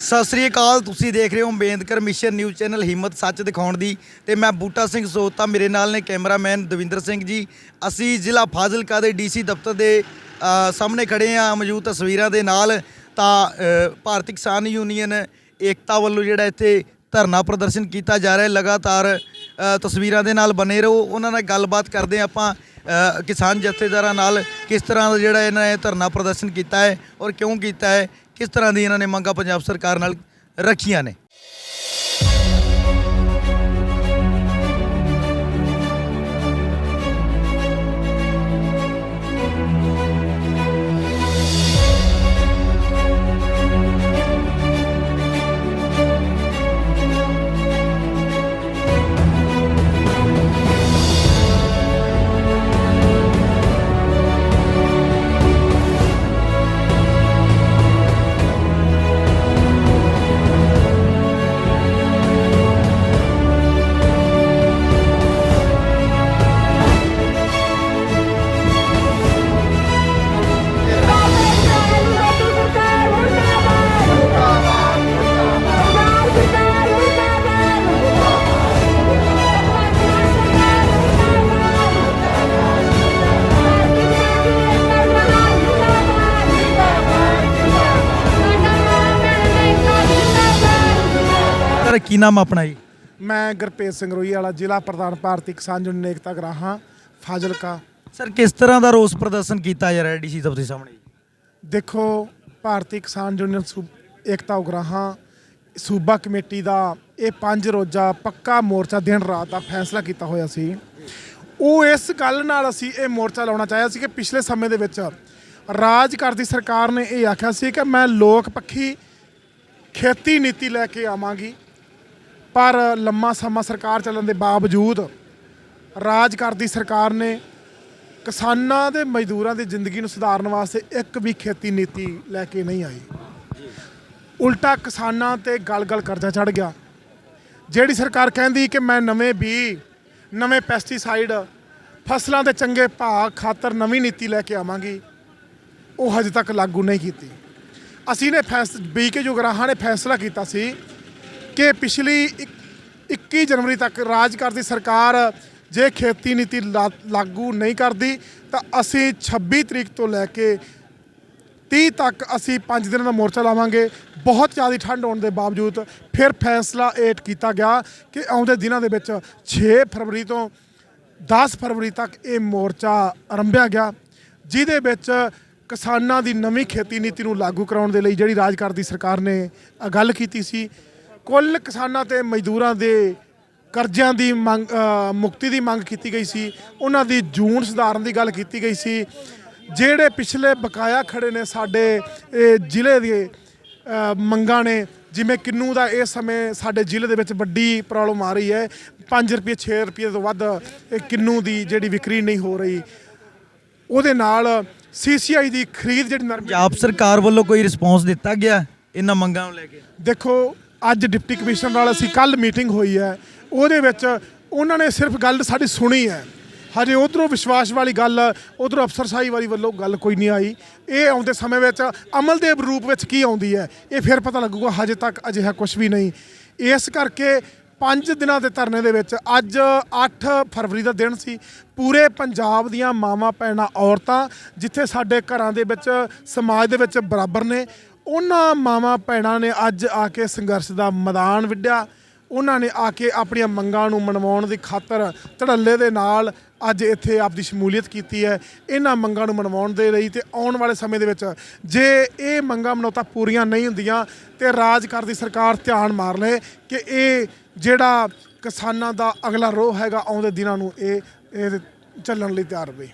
ਸਤਿ ਸ੍ਰੀ ਅਕਾਲ, ਤੁਸੀਂ ਦੇਖ ਰਹੇ ਹੋ ਅੰਬੇਦਕਰ ਮਿਸ਼ਨ ਨਿਊਜ਼ ਚੈਨਲ ਹਿੰਮਤ ਸੱਚ ਦਿਖਾਉਣ ਦੀ ਤੇ ਮੈਂ ਬੂਟਾ ਸਿੰਘ ਸੋਤਾ, ਮੇਰੇ ਨਾਲ ਨੇ ਕੈਮਰਾਮੈਨ ਦਵਿੰਦਰ ਸਿੰਘ ਜੀ। ਅਸੀਂ ਜ਼ਿਲ੍ਹਾ ਫਾਜ਼ਿਲਕਾ ਦੇ ਡੀਸੀ ਦਫ਼ਤਰ ਦੇ ਸਾਹਮਣੇ ਖੜੇ ਆ ਮੌਜੂਦ ਤਸਵੀਰਾਂ ਦੇ ਨਾਲ। ਤਾਂ ਭਾਰਤੀ ਕਿਸਾਨ ਯੂਨੀਅਨ ਏਕਤਾ ਵੱਲੋਂ ਜਿਹੜਾ ਇੱਥੇ ਧਰਨਾ ਪ੍ਰਦਰਸ਼ਨ ਕੀਤਾ ਜਾ ਰਿਹਾ ਹੈ, ਲਗਾਤਾਰ ਤਸਵੀਰਾਂ ਦੇ ਨਾਲ ਬਨੇ ਰਹੋ। ਉਹਨਾਂ ਨਾਲ ਗੱਲਬਾਤ ਕਰਦੇ ਹਾਂ ਆਪਾਂ ਕਿਸਾਨ ਜਥੇਦਾਰਾਂ ਨਾਲ, ਕਿਸ ਤਰ੍ਹਾਂ ਦਾ ਜਿਹੜਾ ਇਹਨਾਂ ਨੇ ਧਰਨਾ ਪ੍ਰਦਰਸ਼ਨ ਕੀਤਾ ਹੈ ਔਰ ਕਿਉਂ ਕੀਤਾ ਹੈ ਕਿਸ ਤਰ੍ਹਾਂ ਦੀ ਇਹਨਾਂ ਨੇ ਮੰਗਾਂ ਪੰਜਾਬ ਸਰਕਾਰ ਨਾਲ ਰੱਖੀਆਂ ਨੇ? ਸਰ ਕੀ ਨਾਮ ਆਪਣਾ ਜੀ? ਮੈਂ ਗੁਰਪ੍ਰੀਤ ਸਿੰਘ ਰੋਈ ਵਾਲਾ ਜ਼ਿਲ੍ਹਾ ਪ੍ਰਧਾਨ ਭਾਰਤੀ ਕਿਸਾਨ ਯੂਨੀਅਨ ਏਕਤਾ ਗਰਾਹਾਂ ਫਾਜ਼ਿਲਕਾ। ਸਰ ਕਿਸ ਤਰ੍ਹਾਂ ਦਾ ਰੋਸ ਪ੍ਰਦਰਸ਼ਨ ਕੀਤਾ ਜਾ ਰਿਹਾ ਡੀਸੀ ਦਫ਼ਤਰ ਦੇ ਸਾਹਮਣੇ ਦੇਖੋ ਭਾਰਤੀ ਕਿਸਾਨ ਯੂਨੀਅਨ ਏਕਤਾ ਉਗਰਾਹਾਂ ਸੂਬਾ ਕਮੇਟੀ ਦਾ ਇਹ ਪੰਜ ਰੋਜ਼ਾ ਪੱਕਾ ਮੋਰਚਾ ਦਿਨ ਰਾਤ ਦਾ ਫੈਸਲਾ ਕੀਤਾ ਹੋਇਆ ਸੀ। ਉਹ ਇਸ ਗੱਲ ਨਾਲ ਅਸੀਂ ਇਹ ਮੋਰਚਾ ਲਾਉਣਾ ਚਾਹਿਆ ਸੀ ਕਿ ਪਿਛਲੇ ਸਮੇਂ ਦੇ ਵਿੱਚ ਰਾਜ ਕਰਦੀ ਸਰਕਾਰ ਨੇ ਇਹ ਆਖਿਆ ਸੀ ਕਿ ਮੈਂ ਲੋਕ ਪੱਖੀ ਖੇਤੀ ਨੀਤੀ ਲੈ ਕੇ ਆਵਾਂਗੀ। ਪਰ ਲੰਮਾ ਸਮਾਂ ਸਰਕਾਰ ਚੱਲਣ ਦੇ ਬਾਵਜੂਦ ਰਾਜ ਕਰਦੀ ਸਰਕਾਰ ਨੇ ਕਿਸਾਨਾਂ ਦੇ ਮਜ਼ਦੂਰਾਂ ਦੀ ਜ਼ਿੰਦਗੀ ਨੂੰ ਸੁਧਾਰਨ ਵਾਸਤੇ ਇੱਕ ਵੀ ਖੇਤੀ ਨੀਤੀ ਲੈ ਕੇ ਨਹੀਂ ਆਈ। ਉਲਟਾ ਕਿਸਾਨਾਂ ਤੇ ਗਲ-ਗਲ ਕਰਜ਼ਾ ਚੜ ਗਿਆ। ਜਿਹੜੀ ਸਰਕਾਰ ਕਹਿੰਦੀ ਕਿ ਮੈਂ ਨਵੇਂ ਬੀ ਨਵੇਂ ਪੈਸਟੀਸਾਈਡ ਫਸਲਾਂ ਦੇ ਚੰਗੇ ਭਾਅ ਖਾਤਰ ਨਵੀਂ ਨੀਤੀ ਲੈ ਕੇ ਆਵਾਂਗੀ, ਉਹ ਹਜੇ ਤੱਕ ਲਾਗੂ ਨਹੀਂ ਕੀਤੀ। ਅਸੀਂ ਨੇ ਫੈਸ ਬੀਕੇ ਜੁਗਰਾਹਾਂ ਨੇ ਫੈਸਲਾ ਕੀਤਾ ਸੀ ਕਿ ਪਿਛਲੀ ਇਕ- 21 ਜਨਵਰੀ ਤੱਕ ਰਾਜ ਕਰਦੀ ਸਰਕਾਰ ਜੇ ਖੇਤੀ ਨੀਤੀ ਲਾ- ਲਾਗੂ ਨਹੀਂ ਕਰਦੀ, ਤਾਂ ਅਸੀਂ 26 ਤਰੀਕ ਤੋਂ ਲੈ ਕੇ 30 ਤੱਕ ਅਸੀਂ 5 ਦਿਨਾਂ ਦਾ ਮੋਰਚਾ ਲਾਵਾਂਗੇ। ਬਹੁਤ ਜ਼ਿਆਦਾ ਠੰਡ ਹੋਣ ਦੇ ਬਾਵਜੂਦ ਫਿਰ ਫੈਸਲਾ ਏਟ ਕੀਤਾ ਗਿਆ ਕਿ ਆਉਂਦੇ ਦਿਨਾਂ ਦੇ ਵਿੱਚ 6 ਫਰਵਰੀ ਤੋਂ 10 ਫਰਵਰੀ ਤੱਕ ਇਹ ਮੋਰਚਾ ਆਰੰਭਿਆ ਗਿਆ, ਜਿਹਦੇ ਵਿੱਚ ਕਿਸਾਨਾਂ ਦੀ ਨਵੀਂ ਖੇਤੀ ਨੀਤੀ ਨੂੰ ਲਾਗੂ ਕਰਾਉਣ ਦੇ ਲਈ ਜਿਹੜੀ ਰਾਜ ਕਰਦੀ ਸਰਕਾਰ ਨੇ ਗੱਲ ਕੀਤੀ ਸੀ ਕੁੱਲ ਕਿਸਾਨਾਂ ਤੇ ਮਜ਼ਦੂਰਾਂ ਦੇ ਕਰਜ਼ਿਆਂ ਦੀ ਮੰਗ ਮੁਕਤੀ ਦੀ ਮੰਗ ਕੀਤੀ ਗਈ ਸੀ। ਉਹਨਾਂ ਦੀ ਜੂਨ ਸੁਧਾਰਨ ਦੀ ਗੱਲ ਕੀਤੀ ਗਈ ਸੀ। ਜਿਹੜੇ ਪਿਛਲੇ ਬਕਾਇਆ ਖੜੇ ਨੇ ਸਾਡੇ ਇਹ ਜ਼ਿਲ੍ਹੇ ਦੇ ਮੰਗਾਂ ਨੇ ਜਿਵੇਂ ਕਿੰਨੂ ਦਾ ਇਸ ਸਮੇਂ ਸਾਡੇ ਜ਼ਿਲ੍ਹੇ ਦੇ ਵਿੱਚ ਵੱਡੀ ਪ੍ਰੋਬਲਮ ਆ ਰਹੀ ਹੈ। 5 ਰੁਪਏ 6 ਰੁਪਏ ਤੋਂ ਵੱਧ ਇਹ ਕਿੰਨੂ ਦੀ ਜਿਹੜੀ ਵਿਕਰੀ ਨਹੀਂ ਹੋ ਰਹੀ। ਉਹਦੇ ਨਾਲ ਸੀਸੀਆਈ ਦੀ ਖਰੀਦ ਜਿਹੜੀ ਨਰਮੀ ਪੰਜਾਬ ਸਰਕਾਰ ਵੱਲੋਂ ਕੋਈ ਰਿਸਪੌਂਸ ਦਿੱਤਾ ਗਿਆ ਇਹਨਾਂ ਮੰਗਾਂ ਨੂੰ ਲੈ ਕੇ? ਦੇਖੋ ਅੱਜ ਡਿਪਟੀ ਕਮਿਸ਼ਨਰ ਨਾਲ ਅਸੀਂ ਕੱਲ ਮੀਟਿੰਗ ਹੋਈ ਹੈ। ਉਹਦੇ ਵਿੱਚ ਉਹਨਾਂ ਨੇ ਸਿਰਫ ਗੱਲ ਸਾਡੀ ਸੁਣੀ ਹੈ। ਹਜੇ ਉਧਰੋਂ ਵਿਸ਼ਵਾਸ ਵਾਲੀ ਗੱਲ, ਉਧਰੋਂ ਅਫਸਰਸ਼ਾਹੀ ਵਾਲੀ ਵੱਲੋਂ ਗੱਲ ਕੋਈ ਨਹੀਂ ਆਈ। ਇਹ ਆਉਂਦੇ ਸਮੇਂ ਵਿੱਚ ਅਮਲ ਦੇ ਰੂਪ ਵਿੱਚ ਕੀ ਆਉਂਦੀ ਹੈ, ਇਹ ਫਿਰ ਪਤਾ ਲੱਗੂਗਾ। ਹਜੇ ਤੱਕ ਅਜਿਹਾ ਕੁਝ ਵੀ ਨਹੀਂ। ਇਸ ਕਰਕੇ ਪੰਜ ਦਿਨਾਂ ਦੇ ਧਰਨੇ ਦੇ ਵਿੱਚ ਅੱਜ 8 ਫਰਵਰੀ ਦਾ ਦਿਨ ਸੀ। ਪੂਰੇ ਪੰਜਾਬ ਦੀਆਂ ਮਾਵਾਂ ਭੈਣਾਂ ਔਰਤਾਂ, ਜਿੱਥੇ ਸਾਡੇ ਘਰਾਂ ਦੇ ਵਿੱਚ, ਸਮਾਜ ਦੇ ਵਿੱਚ ਬਰਾਬਰ ਨੇ। ਉਹਨਾਂ ਮਾਵਾਂ ਭੈਣਾਂ ਨੇ ਅੱਜ ਆ ਕੇ ਸੰਘਰਸ਼ ਦਾ ਮੈਦਾਨ ਵਿੱਢਿਆ। ਉਹਨਾਂ ਨੇ ਆ ਕੇ ਆਪਣੀਆਂ ਮੰਗਾਂ ਨੂੰ ਮਨਵਾਉਣ ਦੀ ਖਾਤਰ ਧੜੱਲੇ ਦੇ ਨਾਲ ਅੱਜ ਇੱਥੇ ਆਪਦੀ ਸ਼ਮੂਲੀਅਤ ਕੀਤੀ ਹੈ। ਇਹਨਾਂ ਮੰਗਾਂ ਨੂੰ ਮਨਵਾਉਣ ਦੇ ਲਈ ਤੇ ਆਉਣ ਵਾਲੇ ਸਮੇਂ ਦੇ ਵਿੱਚ ਜੇ ਇਹ ਮੰਗਾਂ ਮਨੌਤਾਂ ਪੂਰੀਆਂ ਨਹੀਂ ਹੁੰਦੀਆਂ ਤੇ ਰਾਜ ਕਰਦੀ ਸਰਕਾਰ ਧਿਆਨ ਮਾਰ ਲਏ ਕਿ ਇਹ ਜਿਹੜਾ ਕਿਸਾਨਾਂ ਦਾ ਅਗਲਾ ਰੋਹ ਹੈਗਾ, ਆਉਂਦੇ ਦਿਨਾਂ ਨੂੰ ਇਹ ਇਹ ਚੱਲਣ ਲਈ ਤਿਆਰ ਰਹੇ।